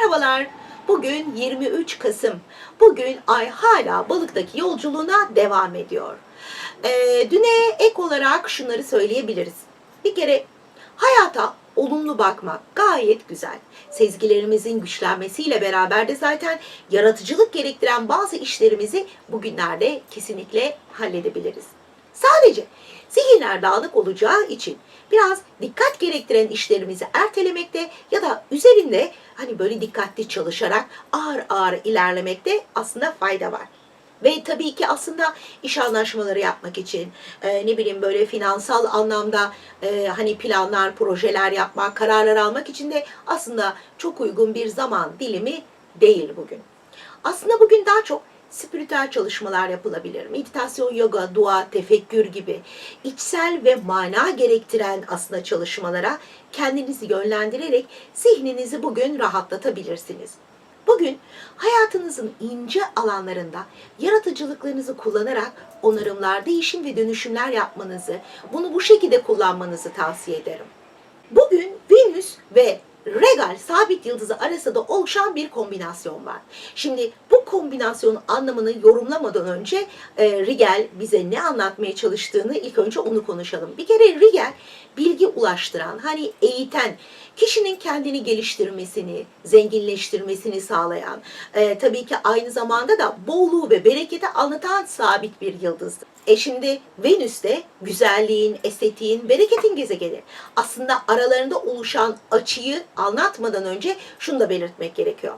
Merhabalar. Bugün 23 Kasım. Bugün ay hala balıktaki yolculuğuna devam ediyor. Ee, düne ek olarak şunları söyleyebiliriz. Bir kere hayata olumlu bakmak gayet güzel. Sezgilerimizin güçlenmesiyle beraber de zaten yaratıcılık gerektiren bazı işlerimizi bugünlerde kesinlikle halledebiliriz. Sadece zihinler dağınık olacağı için biraz dikkat gerektiren işlerimizi ertelemekte ya da üzerinde hani böyle dikkatli çalışarak ağır ağır ilerlemekte aslında fayda var. Ve tabii ki aslında iş anlaşmaları yapmak için e, ne bileyim böyle finansal anlamda e, hani planlar, projeler yapmak, kararlar almak için de aslında çok uygun bir zaman dilimi değil bugün. Aslında bugün daha çok spiritüel çalışmalar yapılabilir. Meditasyon, yoga, dua, tefekkür gibi içsel ve mana gerektiren aslında çalışmalara kendinizi yönlendirerek zihninizi bugün rahatlatabilirsiniz. Bugün hayatınızın ince alanlarında yaratıcılıklarınızı kullanarak onarımlar, değişim ve dönüşümler yapmanızı, bunu bu şekilde kullanmanızı tavsiye ederim. Bugün Venüs ve Regal sabit yıldızı arasında oluşan bir kombinasyon var. Şimdi bu kombinasyonun anlamını yorumlamadan önce e, Rigel bize ne anlatmaya çalıştığını ilk önce onu konuşalım. Bir kere Rigel bilgi ulaştıran, hani eğiten, kişinin kendini geliştirmesini, zenginleştirmesini sağlayan, e, tabii ki aynı zamanda da bolluğu ve bereketi anlatan sabit bir yıldızdır. E şimdi Venüs de güzelliğin, estetiğin, bereketin gezegeni. Aslında aralarında oluşan açıyı anlatmadan önce şunu da belirtmek gerekiyor.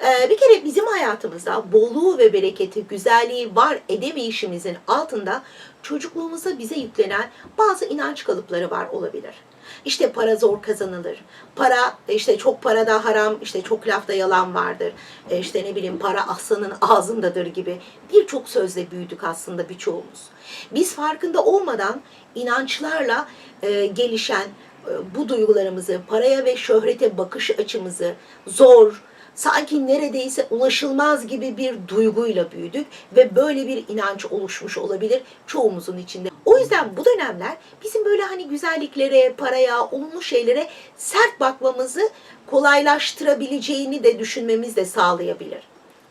Ee, bir kere bizim hayatımızda bolluğu ve bereketi, güzelliği var edemeyişimizin altında çocukluğumuzda bize yüklenen bazı inanç kalıpları var olabilir. İşte para zor kazanılır. Para işte çok parada haram, işte çok lafta yalan vardır. E, işte ne bileyim para aslanın ağzındadır gibi birçok sözle büyüdük aslında birçoğumuz. Biz farkında olmadan inançlarla e, gelişen e, bu duygularımızı, paraya ve şöhrete bakış açımızı zor, sanki neredeyse ulaşılmaz gibi bir duyguyla büyüdük ve böyle bir inanç oluşmuş olabilir çoğumuzun içinde. O yüzden bu dönemler bizim böyle hani güzelliklere, paraya, olumlu şeylere sert bakmamızı kolaylaştırabileceğini de düşünmemiz de sağlayabilir.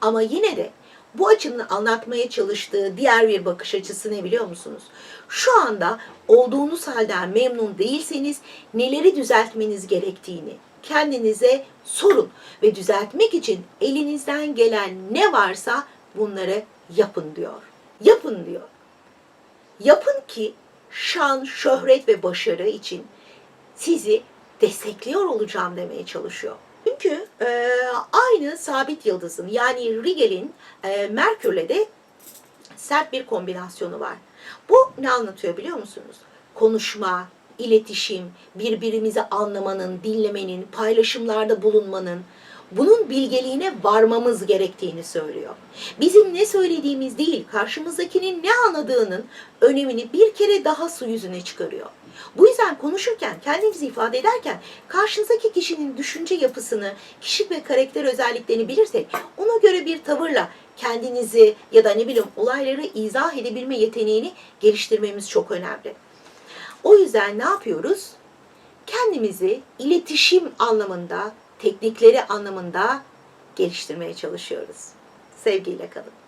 Ama yine de bu açının anlatmaya çalıştığı diğer bir bakış açısı ne biliyor musunuz? Şu anda olduğunuz halden memnun değilseniz neleri düzeltmeniz gerektiğini kendinize sorun ve düzeltmek için elinizden gelen ne varsa bunları yapın diyor. Yapın diyor. Yapın ki şan, şöhret ve başarı için sizi destekliyor olacağım demeye çalışıyor. Çünkü e, aynı sabit yıldızın yani Rigel'in e, Merkür'le de sert bir kombinasyonu var. Bu ne anlatıyor biliyor musunuz? Konuşma, iletişim, birbirimizi anlamanın, dinlemenin, paylaşımlarda bulunmanın, bunun bilgeliğine varmamız gerektiğini söylüyor. Bizim ne söylediğimiz değil, karşımızdakinin ne anladığının önemini bir kere daha su yüzüne çıkarıyor. Bu yüzden konuşurken, kendinizi ifade ederken karşınızdaki kişinin düşünce yapısını, kişilik ve karakter özelliklerini bilirsek ona göre bir tavırla kendinizi ya da ne bileyim olayları izah edebilme yeteneğini geliştirmemiz çok önemli. O yüzden ne yapıyoruz? Kendimizi iletişim anlamında, teknikleri anlamında geliştirmeye çalışıyoruz. Sevgiyle kalın.